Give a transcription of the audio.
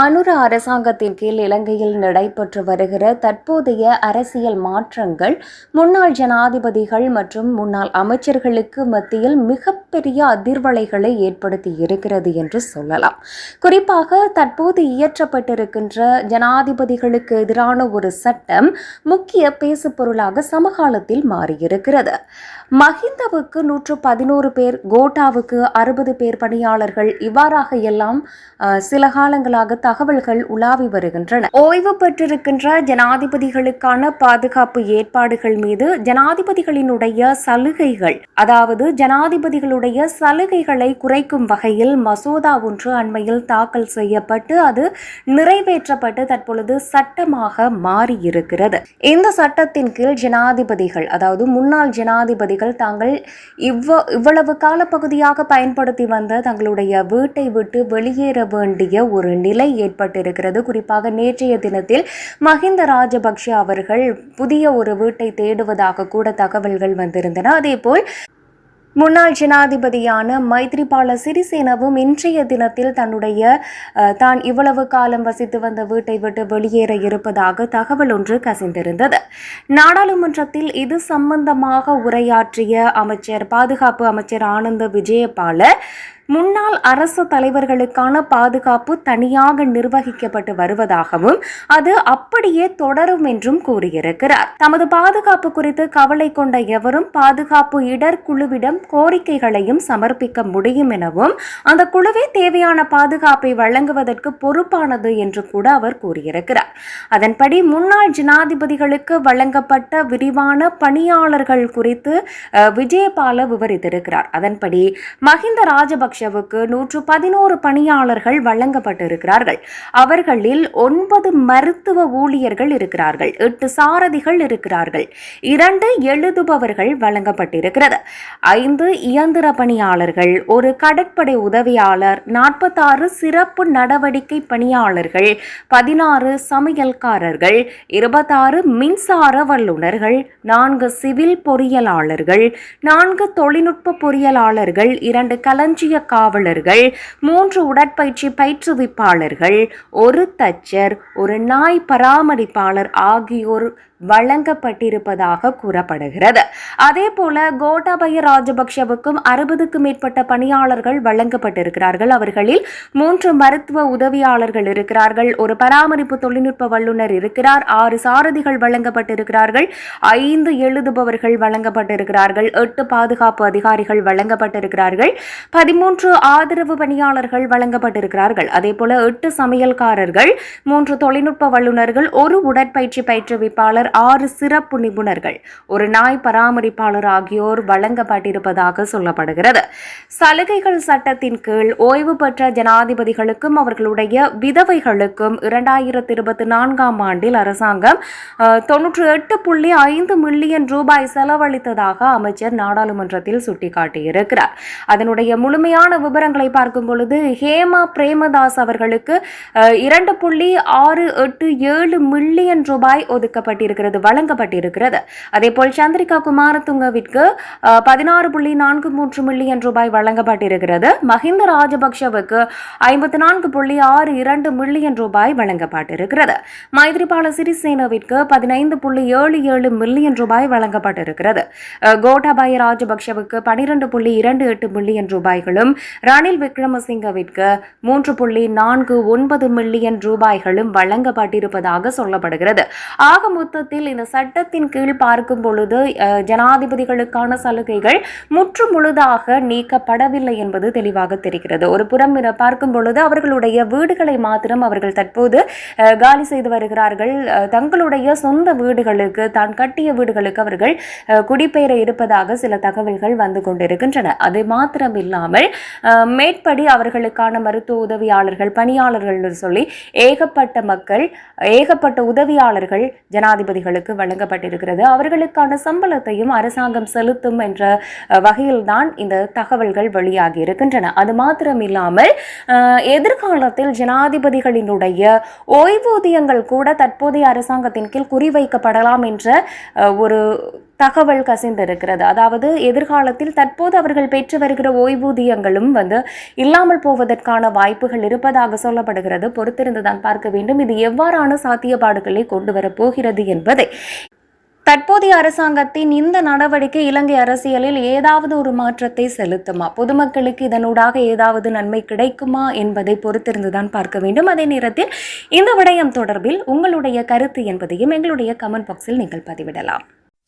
அனுர அரசாங்கத்தின் கீழ் இலங்கையில் நடைபெற்று வருகிற தற்போதைய அரசியல் மாற்றங்கள் முன்னாள் ஜனாதிபதிகள் மற்றும் முன்னாள் அமைச்சர்களுக்கு மத்தியில் மிகப்பெரிய அதிர்வலைகளை ஏற்படுத்தி இருக்கிறது என்று சொல்லலாம். குறிப்பாக தற்போது இயற்றப்பட்டிருக்கின்ற ஜனாதிபதிகளுக்கு எதிரான ஒரு சட்டம் முக்கிய பேசுபொருளாக சமகாலத்தில் மாறியிருக்கிறது. மஹிந்தவுக்கு நூற்று பதினோரு பேர் கோட்டாவுக்கு அறுபது பேர் பணியாளர்கள் இவ்வாறாக எல்லாம் சில காலங்களாக தகவல்கள் உலாவி வருகின்றன. ஓய்வு பெற்றிருக்கின்ற ஜனாதிபதிகளுக்கான பாதுகாப்பு ஏற்பாடுகள் மீது ஜனாதிபதிகளினுடைய சலுகைகள் அதாவது ஜனாதிபதிகளுடைய சலுகைகளை குறைக்கும் வகையில் மசோதா ஒன்று அண்மையில் தாக்கல் செய்யப்பட்டு அது நிறைவேற்றப்பட்டு தற்பொழுது சட்டமாக மாறியிருக்கிறது. இந்த சட்டத்தின் கீழ் ஜனாதிபதிகள் அதாவது முன்னாள் ஜனாதிபதிகள் தாங்கள் இவ்வ இவ்வளவு காலப்பகுதியாக பயன்படுத்தி வந்த தங்களுடைய வீட்டை விட்டு வெளியேற வேண்டிய ஒரு நிலை ஏற்பட்டிருக்கிறது. குறிப்பாக நேற்றைய தினத்தில் மஹிந்த ராஜபக்ஷ அவர்கள் புதிய ஒரு வீட்டை தேடுவதாக கூட தகவல்கள் வந்திருந்தன. அதேபோல் முன்னாள் ஜனாதிபதியான மைத்ரிபால சிறிசேனவும் இன்றைய தினத்தில் தன்னுடைய அஹ், தான் இவ்வளவு காலம் வசித்து வந்த வீட்டை விட்டு வெளியேற இருப்பதாக தகவல் ஒன்று கசிந்திருந்தது. நாடாளுமன்றத்தில் இது சம்பந்தமாக உரையாற்றிய அமைச்சர் பாதுகாப்பு அமைச்சர் ஆனந்த விஜயபால முன்னாள் அரசு தலைவர்களுக்கான பாதுகாப்பு தனியாக நிர்வகிக்கப்பட்டு வருவதாகவும் அது அப்படியே தொடரும் என்றும் கூறியிருக்கிறார். தமது பாதுகாப்பு குறித்து கவலை கொண்ட எவரும் பாதுகாப்பு இடர் குழுவிடம் கோரிக்கைகளையும் சமர்ப்பிக்க முடியும் எனவும் அந்த குழுவே தேவையான பாதுகாப்பை வழங்குவதற்கு பொறுப்பானது என்று கூட அவர் கூறியிருக்கிறார். அதன்படி முன்னாள் ஜனாதிபதிகளுக்கு வழங்கப்பட்ட விரிவான பணியாளர்கள் குறித்து விஜயபால விவரித்திருக்கிறார். அதன்படி மஹிந்த ராஜபக்ஷவுக்கு நூற்று பதினோரு பணியாளர்கள் வழங்கப்பட்டிருக்கிறார்கள். அவர்களில் ஒன்பது மருத்துவ ஊழியர்கள் இருக்கிறார்கள். எட்டு சாரதிகள் இருக்கிறார்கள். இரண்டு எழுதுபவர்கள் வழங்கப்பட்டிருக்கிறது. ஐந்து இயந்திர பணியாளர்கள் ஒரு கடற்படை உதவியாளர் நாற்பத்தாறு சிறப்பு நடவடிக்கை பணியாளர்கள் பதினாறு சமையல்காரர்கள் இருபத்தாறு மின்சார வல்லுநர்கள் நான்கு சிவில் பொறியியலாளர்கள் நான்கு தொழில்நுட்ப பொறியியலாளர்கள் இரண்டு களஞ்சிய காவலர்கள் மூன்று உடற்பயிற்சி பயிற்றுவிப்பாளர்கள் ஒரு தச்சர் ஒரு நாய் பராமரிப்பாளர் ஆகியோர் வழங்கப்பட்டிருப்பதாக கூறப்படுகிறது. அதே போல கோட்டாபய ராஜபக்ஷவுக்கும் அறுபதுக்கும் மேற்பட்ட பணியாளர்கள் வழங்கப்பட்டிருக்கிறார்கள். அவர்களில் மூன்று மருத்துவ உதவியாளர்கள் இருக்கிறார்கள். ஒரு பராமரிப்பு தொழில்நுட்ப வல்லுநர் இருக்கிறார். ஆறு சாரதிகள் வழங்கப்பட்டிருக்கிறார்கள். ஐந்து எழுதுபவர்கள் வழங்கப்பட்டிருக்கிறார்கள். எட்டு பாதுகாப்பு அதிகாரிகள் வழங்கப்பட்டிருக்கிறார்கள். பதிமூன்று ஆதரவு பணியாளர்கள் வழங்கப்பட்டிருக்கிறார்கள். அதே போல எட்டு சமையல்காரர்கள் மூன்று தொழில்நுட்ப வல்லுநர்கள் ஒரு உடற்பயிற்சி பயிற்றுவிப்பாளர் ஆறு சிறப்பு நிபுணர்கள் ஒரு நாய் பராமரிப்பாளர் ஆகியோர் வழங்கப்பட்டிருப்பதாக சொல்லப்படுகிறது. சலுகைகள் சட்டத்தின் கீழ் ஓய்வு பெற்ற ஜனாதிபதிகளுக்கும் அவர்களுடைய விதவைகளுக்கும் இரண்டாயிரத்தி இருபத்தி நான்காம் ஆண்டில் அரசாங்கம் தொன்னூற்றி எட்டு புள்ளி ஐந்து மில்லியன் ரூபாய் செலவழித்ததாக அமைச்சர் நாடாளுமன்றத்தில் சுட்டிக்காட்டியிருக்கிறார். அதனுடைய முழுமையான விவரங்களை பார்க்கும் பொழுது ஹேமா பிரேமதாஸ் அவர்களுக்கு இரண்டு புள்ளி ஆறு எட்டு ஏழு மில்லியன் ரூபாய் ஒதுக்கப்பட்டிருக்கிறது. இருக்கிறது வழங்கப்பட்டிருக்கிறது. அதேபோல் சந்திரிகா குமாரதுங்கவிற்கு பதினாறு புள்ளி நான்கு மூன்று மில்லியன் ரூபாய் வழங்கப்பட்டிருக்கிறது. மஹிந்த ராஜபக்ஷவுக்கு ஐம்பத்தி நான்கு புள்ளி ஆறு இரண்டு மில்லியன் ரூபாய் வழங்கப்பட்டிருக்கிறது. மைத்ரிபால சிறிசேனவிற்கு பதினைந்து புள்ளி ஏழு ஏழு மில்லியன் ரூபாய் வழங்கப்பட்டிருக்கிறது. கோட்டாபாய ராஜபக்ஷவுக்கு பனிரெண்டு புள்ளி இரண்டு எட்டு மில்லியன் ரூபாய்களும் ரணில் விக்ரமசிங்கவிற்கு மூன்று புள்ளி நான்கு ஒன்பது மில்லியன் ரூபாய்களும் வழங்கப்பட்டிருப்பதாக சொல்லப்படுகிறது. ஆக மொத்தத்தில் இந்த சட்டத்தின் கீழ் பார்க்கும் பொழுது ஜனாதிபதிகளுக்கான சலுகைகள் முற்று முழுதாக நீக்கப்படவில்லை என்பது தெளிவாக தெரிகிறது. ஒரு புறம் பார்க்கும் பொழுது அவர்களுடைய வீடுகளை மாத்திரம் அவர்கள் தற்போது காலி செய்து வருகிறார்கள். தங்களுடைய சொந்த வீடுகளுக்கு தான் கட்டிய வீடுகளுக்கு அவர்கள் அஹ், குடிபெயர இருப்பதாக சில தகவல்கள் வந்து கொண்டிருக்கின்றன. அது மாத்திரம் இல்லாமல் மேற்படி அவர்களுக்கான மருத்துவ உதவியாளர்கள் பணியாளர்கள் சொல்லி ஏகப்பட்ட மக்கள் ஏகப்பட்ட உதவியாளர்கள் ஜனாதிபதி ஜனாதிபதிகளுக்கு வழங்கப்பட்டிருக்கிறது. அவர்களுக்கான சம்பளத்தையும் அரசாங்கம் செலுத்தும் என்ற வகையில்தான் இந்த தகவல்கள் வெளியாகி இருக்கின்றன. அது மாத்திரம் இல்லாமல் எதிர்காலத்தில் ஜனாதிபதிகளினுடைய ஓய்வூதியங்கள் கூட தற்போதைய அரசாங்கத்தின் கீழ் குறிவைக்கப்படலாம் என்ற ஒரு தகவல் கசிந்திருக்கிறது. அதாவது எதிர்காலத்தில் தற்போது அவர்கள் பெற்று வருகிற ஓய்வூதியங்களும் வந்து இல்லாமல் போவதற்கான வாய்ப்புகள் இருப்பதாக சொல்லப்படுகிறது. பொறுத்திருந்துதான் பார்க்க வேண்டும். இது எவ்வாறான சாத்தியப்பாடுகளை கொண்டு வரப்போகிறது என்பதை. தற்போதைய அரசாங்கத்தின் இந்த நடவடிக்கை இலங்கை அரசியலில் ஏதாவது ஒரு மாற்றத்தை செலுத்துமா? பொதுமக்களுக்கு இதனூடாக ஏதாவது நன்மை கிடைக்குமா என்பதை பொறுத்திருந்துதான் பார்க்க வேண்டும். அதே நேரத்தில் இந்த விடயம் தொடர்பில் உங்களுடைய கருத்து என்பதையும் எங்களுடைய கமெண்ட் பாக்ஸில் நீங்கள் பதிவிடலாம்.